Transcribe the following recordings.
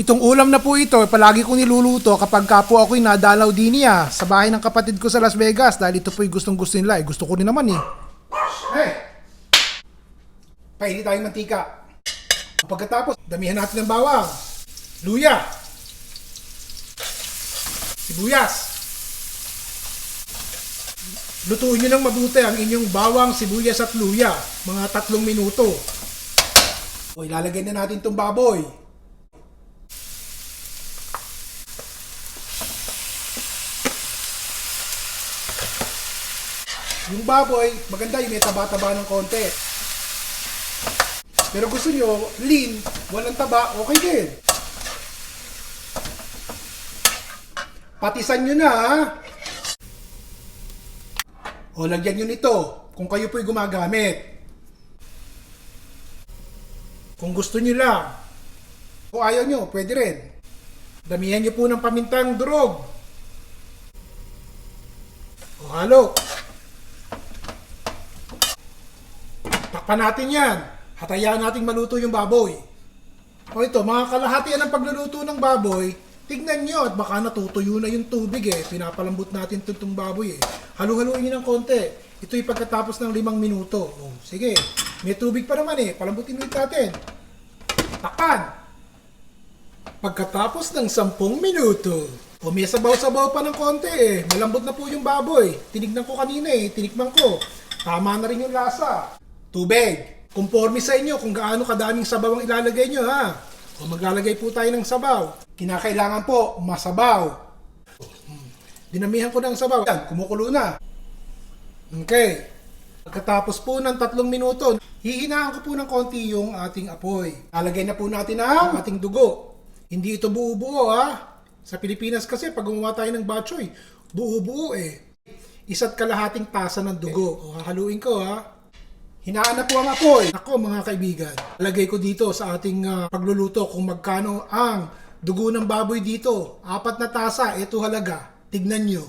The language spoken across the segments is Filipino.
Itong ulam na po ito, palagi kong niluluto kapag ka po ako'y nadalaw din niya sa bahay ng kapatid ko sa Las Vegas dahil ito po'y gustong gusto nila. Eh, gusto ko rin naman eh. Hey! Painit tayong mantika. Pagkatapos, damihan natin ng bawang, luya, sibuyas. Lutuin nyo ng mabuti ang inyong bawang, sibuyas at luya. Mga tatlong minuto. O ilalagay na natin itong baboy. Yung baboy, maganda yung may taba-taba ng konti. Pero gusto nyo, lean, walang taba, okay din. Patisan nyo na, ha? O, lagyan nyo nito kung kayo po'y gumagamit. Kung gusto nyo lang. Kung ayaw nyo, pwede rin. Damihan nyo po ng pamintang durog. O, halo. Takpan natin yan. Hatayaan natin maluto yung baboy. O ito, mga kalahatian ng pagluluto ng baboy, tignan nyo at baka natutuyo na yung tubig eh. Pinapalambot natin itong baboy eh. Halu-haluin nyo ng konti. Ito'y pagkatapos ng limang minuto. O, sige, may tubig pa naman eh. Palambutin ulit natin. Takpan! Pagkatapos ng sampung minuto, o may sabaw-sabaw pa ng konti eh. Malambot na po yung baboy. Tinignan ko kanina eh. Tinikman ko. Tama na rin yung lasa. Tubig. Conforme sa inyo kung gaano kadaming sabaw ang ilalagay nyo ha. O maglalagay po tayo ng sabaw. Kinakailangan po masabaw. Dinamihan ko ng sabaw. Yan, kumukulo na. Okay. Pagkatapos po ng tatlong minuto, hihinaan ko po ng konti yung ating apoy. Lalagay na po natin ang ating dugo. Hindi ito buo-buo ha. Sa Pilipinas kasi pag gumawa tayo ng batchoy, buo-buo eh. Isa't kalahating tasa ng dugo. O hahaluin ko ha. Hinaan na po ang apoy. Ako mga kaibigan, lagay ko dito sa ating ah, pagluluto kung magkano ang dugo ng baboy dito. Apat na tasa, ito halaga. Tignan nyo.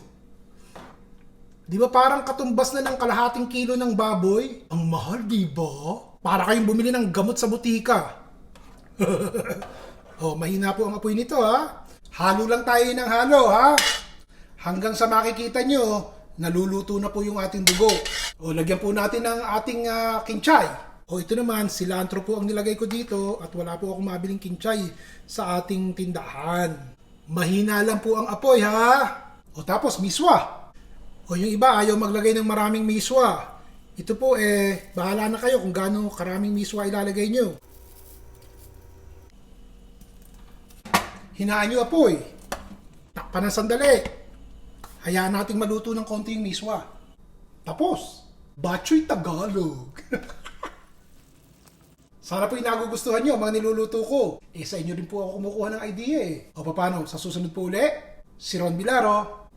Di ba parang katumbas na ng kalahating kilo ng baboy? Ang mahal, di ba? Para kayong bumili ng gamot sa butika. oh, mahina po ang apoy nito ha. Halo lang tayo ng halo ha. Hanggang sa makikita nyo, naluluto na po yung ating dugo. O lagyan po natin ng ating ah, kinchay. O ito naman, cilantro po ang nilagay ko dito at wala po akong mabiling kinchay sa ating tindahan. Mahina lang po ang apoy ha. O tapos miswa. O yung iba ayaw maglagay ng maraming miswa. Ito po eh, bahala na kayo kung gaano karaming miswa ilalagay nyo. Hinaan nyo apoy. Takpan ng sandali. Hayaan nating maluto ng konti yung miswa. Tapos, Batchoy Tagalog. Sana po yung nagugustuhan nyo, mga niluluto ko. Eh, sa inyo din po ako kumukuha ng idea eh. O paano, sa susunod po uli, si Ron Bilaro.